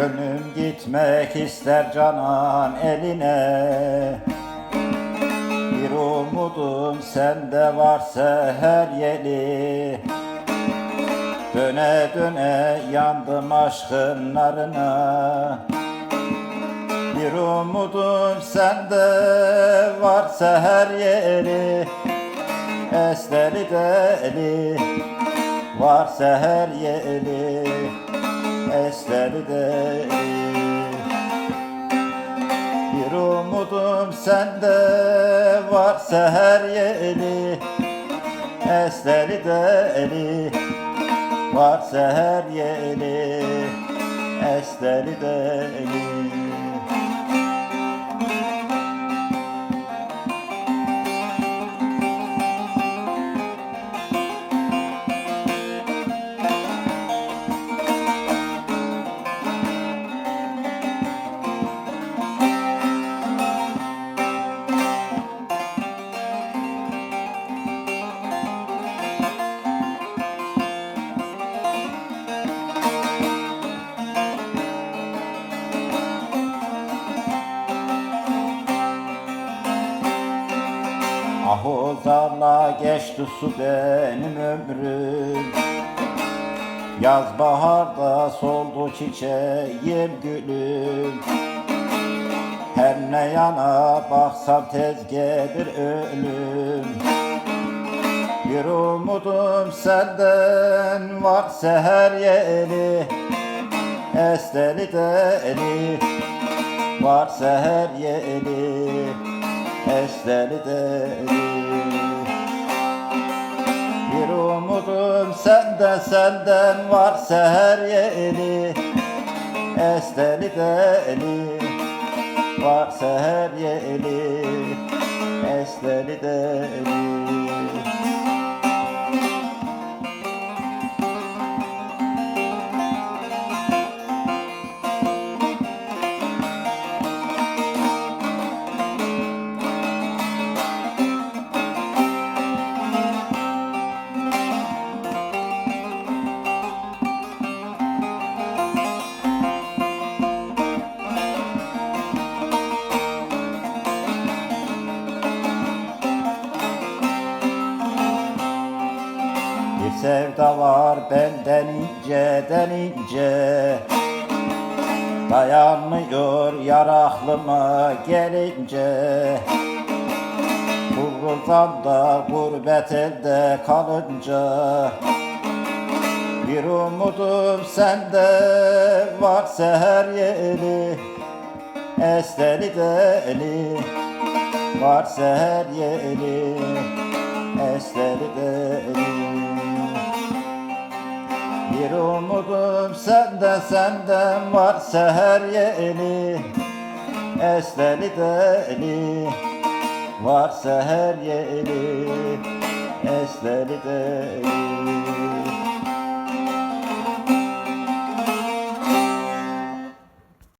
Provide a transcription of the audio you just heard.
Gönlüm gitmek ister canan eline. Bir umudum sende varsa her yeri. Döne döne yandım aşkın narına. Bir umudum sende varsa her yeri. Esleri deli varsa her yeri Esleri deli Bir umudum sende varsa her yeri Esleri deli varsa her yeri Esleri deli Ah zarla geçti su benim ömrüm. Yaz baharda soldu çiçeğim gülüm. Her ne yana baksam tez gelir ölüm. Bir umudum senden varsa her yeri Esteli deli varsa her yeri Esleri deli Bir umudum senden senden varsa her yeri Esleri deli varsa her yeri Esleri deli sevda var benden inceden ince. Dayanmıyor yar aklıma gelince. Vuruldan da gurbet elde kalınca. Bir umudum sende varsa her yeri. Esteli deli varsa her yeri. Esleri deli Bir umudum senden senden varsa her yeri Esleri deli varsa her yeri Esleri deli